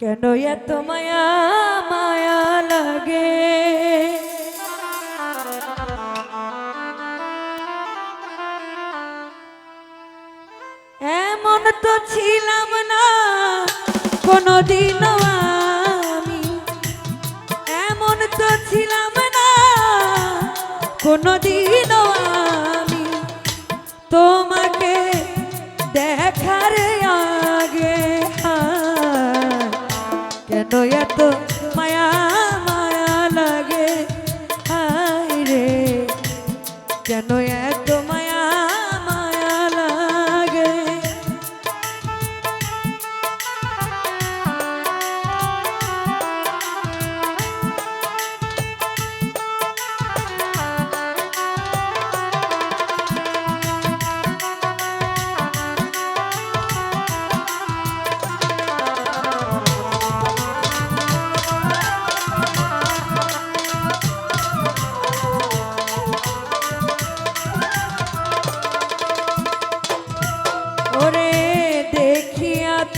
কেন এত মায়া মায়া লাগে? এমন তো ছিলাম না, কোনোদিনও আমি। এমন তো ছিলাম না, কোনোদিনও আমি। তোমাকে দেখার আগে কেন এত মায়া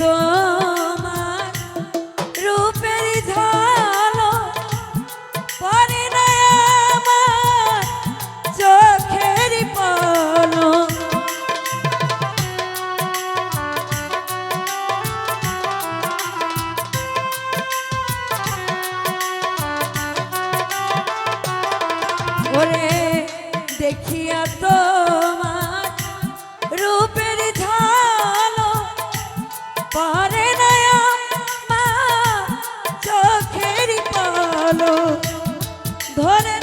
তোমার রূপের ঝালো পরে আমার চোখের পলো ওরে দেখিয়া তোমার Sonnen.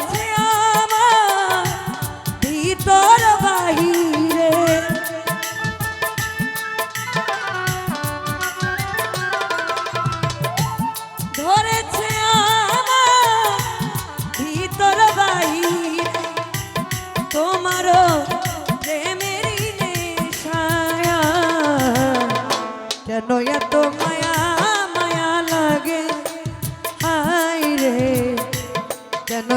কেন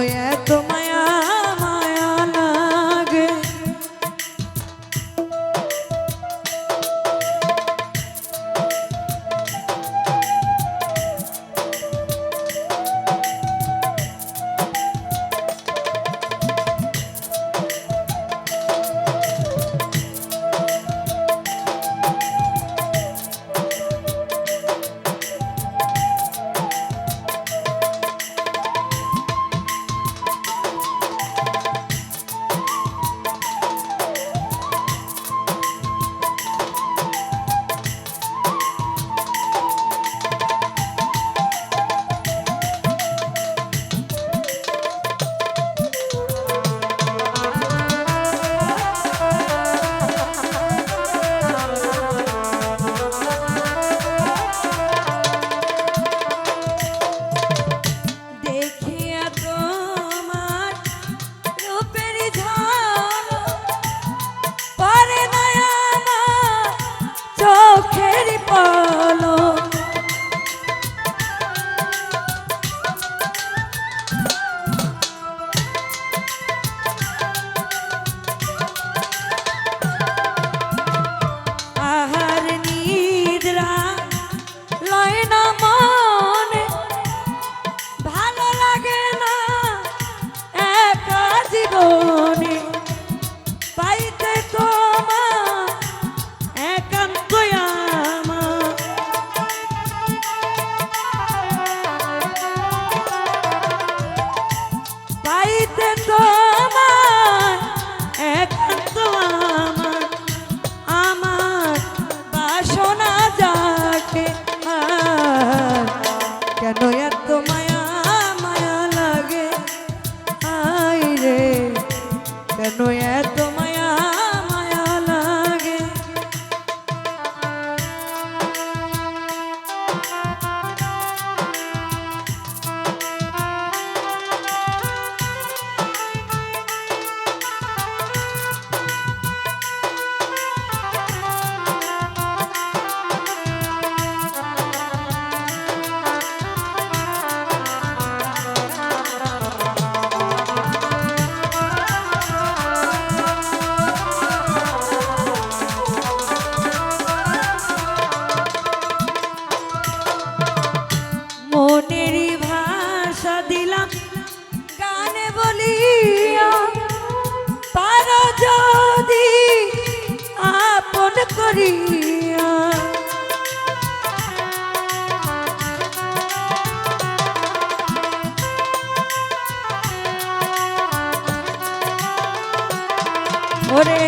ওরে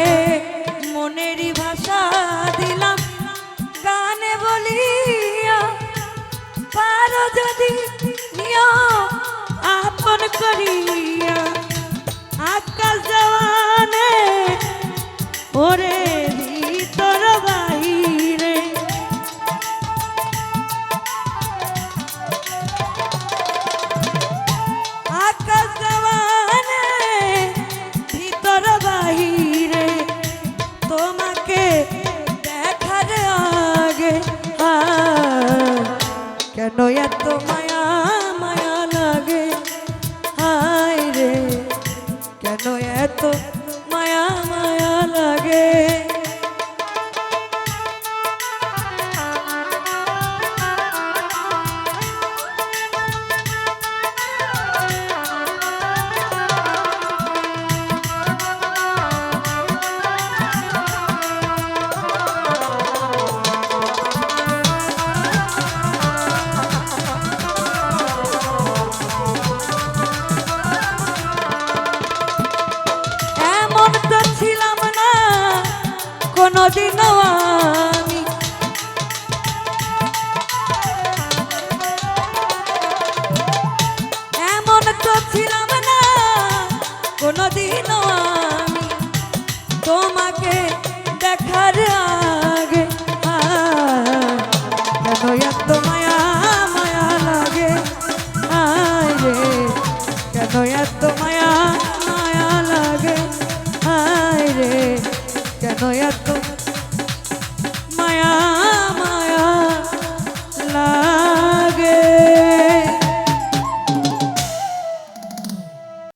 মনেরই ভাষা দিলাম গানে বলিয়া। পারো যদি নিয় আপন করিয়া আকা কেন এত মায়া? নদী নওয়া।